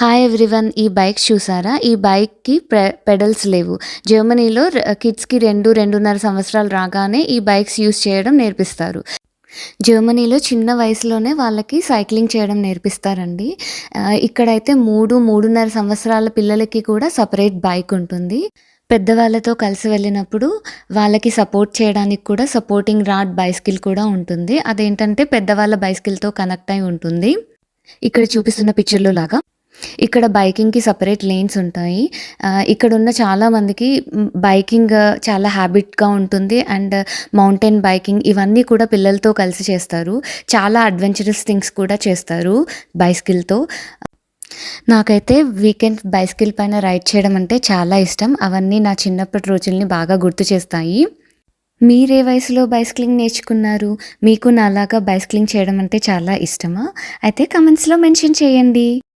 Hi everyone ఈ bike చూసారా? ఈ బైక్కి పెడల్స్ లేవు. జర్మనీలో కిడ్స్కి రెండు రెండున్నర సంవత్సరాలు రాగానే ఈ బైక్స్ యూస్ చేయడం నేర్పిస్తారు. జర్మనీలో చిన్న వయసులోనే వాళ్ళకి సైక్లింగ్ చేయడం నేర్పిస్తారండి. ఇక్కడైతే మూడు మూడున్నర సంవత్సరాల పిల్లలకి కూడా సపరేట్ బైక్ ఉంటుంది. పెద్దవాళ్ళతో కలిసి వెళ్ళినప్పుడు వాళ్ళకి సపోర్ట్ చేయడానికి కూడా సపోర్టింగ్ రాడ్ బైస్కిల్ కూడా ఉంటుంది. అదేంటంటే పెద్దవాళ్ళ బైసికిల్తో కనెక్ట్ అయి ఉంటుంది. ఇక్కడ చూపిస్తున్న పిక్చర్లో లాగా. ఇక్కడ బైకింగ్కి సపరేట్ లేన్స్ ఉంటాయి. ఇక్కడ ఉన్న చాలా మందికి బైకింగ్ చాలా హ్యాబిట్గా ఉంటుంది అండ్ మౌంటైన్ బైకింగ్ ఇవన్నీ కూడా పిల్లలతో కలిసి చేస్తారు. చాలా అడ్వెంచరస్ థింగ్స్ కూడా చేస్తారు బైస్కిల్తో. నాకైతే వీకెండ్ బైసికిల్ పైన రైడ్ చేయడం అంటే చాలా ఇష్టం. అవన్నీ నా చిన్నప్పటి రోజుల్ని బాగా గుర్తు చేస్తాయి. మీరే వయసులో బైసిక్లింగ్ నేర్చుకున్నారు? మీకు నాలాగా బైసిక్లింగ్ చేయడం అంటే చాలా ఇష్టమా? అయితే కమెంట్స్లో మెన్షన్ చేయండి.